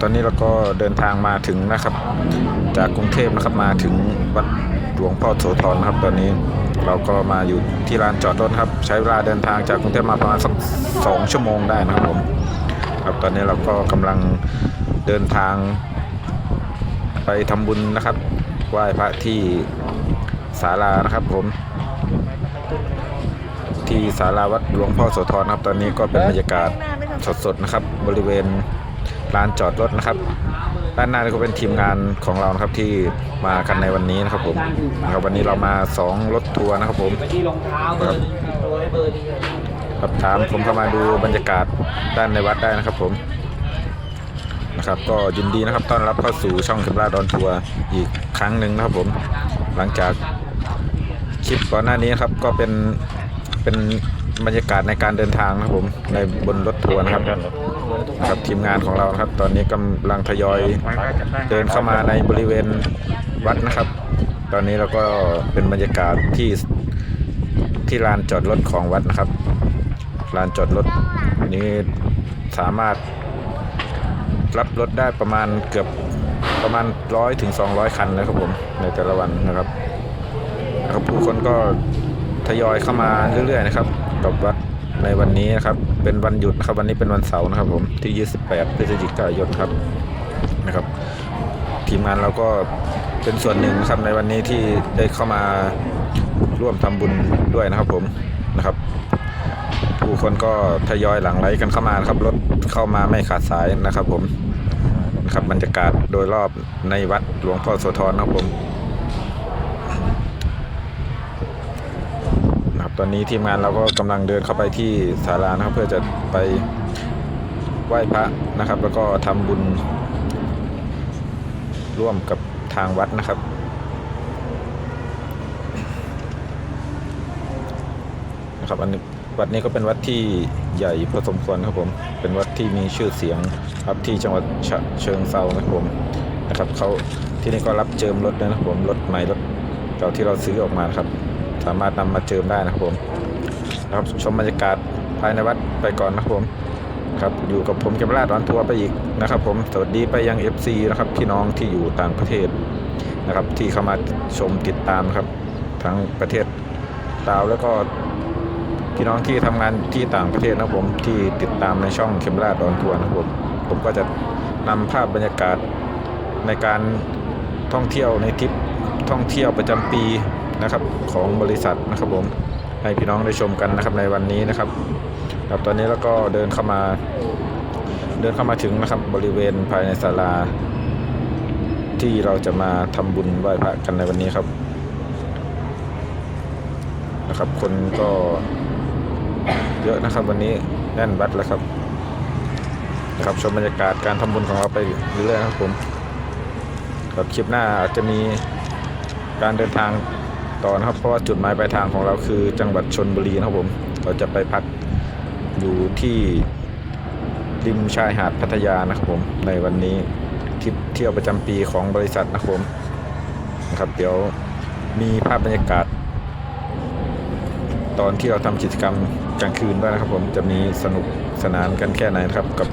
ตอนนี้เราก็เดินทางมาถึงนะครับ จากกรุงเทพนะครับมาถึงวัดหลวงพ่อโสธรนะครับ ตอนนี้เราก็มาอยู่ที่ลานจอดรถครับ ใช้เวลาเดินทางจากกรุงเทพมาประมาณสักสองชั่วโมงได้นะครับผมครับตอนนี้เราก็กำลังเดินทาง ไปทำบุญนะครับไหว้พระที่ศาลานะครับผม ที่ศาลาวัดหลวงพ่อโสธรครับ ตอนนี้ก็เป็นบรรยากาศสดๆนะครับ บริเวณ ลานจอดรถนะครับ ด้านหน้านี่ก็เป็นทีมงานของเรานะครับที่มากันในวันนี้นะครับผมนะครับวันนี้เรามาสองรถทัวร์นะครับผมไปที่รองเท้าเบอร์นี้ตัวให้เบครับตามผมเข้ามาดูบรรยากาศด้านในวัดได้นะครับผมนะครับก็ยินดีนะครับต้อนรับเข้าสู่ช่องเข็มราดอนทัวร์อีกครั้งหนึ่งนะครับผมหลังจากคลิปก่อนหน้านี้ครับก็เป็นเป็นบรรยากาศในการเดินทางนะครับผมในบนรถทัวร์นะครับ ครับทีมงานของเราครับ ตอนนี้กำลังทยอยเดินเข้ามาในบริเวณวัดนะครับ ตอนนี้เราก็เป็นบรรยากาศที่ที่ลานจอดรถของวัดนะครับลานจอดรถนี้สามารถรับรถได้ประมาณเกือบประมาณร้อยถึง200คันนะครับผมในแต่ละวันนะครับนะครับผู้คนก็ทยอยเข้ามาเรื่อยๆนะครับกับวัด ในวันนี้นะครับ เป็นวันหยุดนะครับ วันนี้เป็นวันเสาร์นะครับ ผมที่ 28 พฤศจิกายนครับนะครับ ทีมงานเราก็เป็นส่วนหนึ่งนะครับในวันนี้ที่ได้เข้ามาร่วมทำบุญด้วยนะครับ ผมนะครับ ผู้คนก็ทยอยหลังไหลกันเข้ามานะครับรถเข้ามาไม่ขาดสายนะครับ ผมนะครับบรรยากาศโดยรอบในวัดหลวงพ่อโสธรนะครับผมนะครับต อนนี้ทีมงานเราก็กำลังเดินเข้าไปที่ศาลานะครับ เพื่อจะไปไหว้พระนะครับ แล้วก็ทำบุญ ร่วมกับทางวัดนะครับนะครับอันนี้วัดนี้ก็เป็นวัดที่ใหญ่พอสมควรครับผม เป็นวัดที่มีชื่อเสียงครับที่จังหวัดฉะเชิงเซานะครับผมนะครับเขาที่นี่ก็รับเจิมรถนะครับผมรถใหม่รถเก่าที่เราซื้อออกมาครับ สามารถนำมาเจิมได้นะครับผมนะครับชมบรรยากาศภายในวัดไปก่อนนะครับผมครับอยู่กับผมเกมราดร้อนทัวร์ไปอีกนะครับ ผมสวัสดีไปยัง FC นะครับพี่น้องที่อยู่ต่างประเทศนะครับ ที่เข้ามาชมติดตามครับทั้งประเทศลาวแล้วก็พี่น้องที่ทำงานที่ต่างประเทศนะครับผมที่ติดตามในช่องเข็มราดอนทัวร์นะครับผมผมก็จะนำภาพบรรยากาศในการท่องเที่ยวในทริปท่องเที่ยวประจำปี นะครับของบริษัทนะครับผมให้พี่น้องได้ชมกันนะครับในวันนี้นะครับครับตอนนี้แล้วก็เดินเข้ามา เดินเข้ามาถึงนะครับ บริเวณภายในศาลา ที่เราจะมาทำบุญไหว้พระกันในวันนี้ครับนะครับ คนก็เยอะนะครับ วันนี้แน่นวัดแล้วครับนะครับชมบรรยากาศการทำบุญของเราไปเรื่อยๆครับผมครับคลิปหน้าอาจจะมีการเดินทาง ต่อนะครับเพราะว่าจุดหมายปลายทางของเราคือจังหวัดชนบุรีนะครับผมเราจะไปพักอยู่ที่ริมชายหาดพัทยานะครับผมในวันนี้ทริปเที่ยวประจำปีของบริษัทนะครับผมนะครับ เดี๋ยวมีภาพบรรยากาศ ตอนที่เราทำกิจกรรมกลางคืนด้วยนะครับผมจะมีสนุกสนานกันแค่ไหนนครับกับ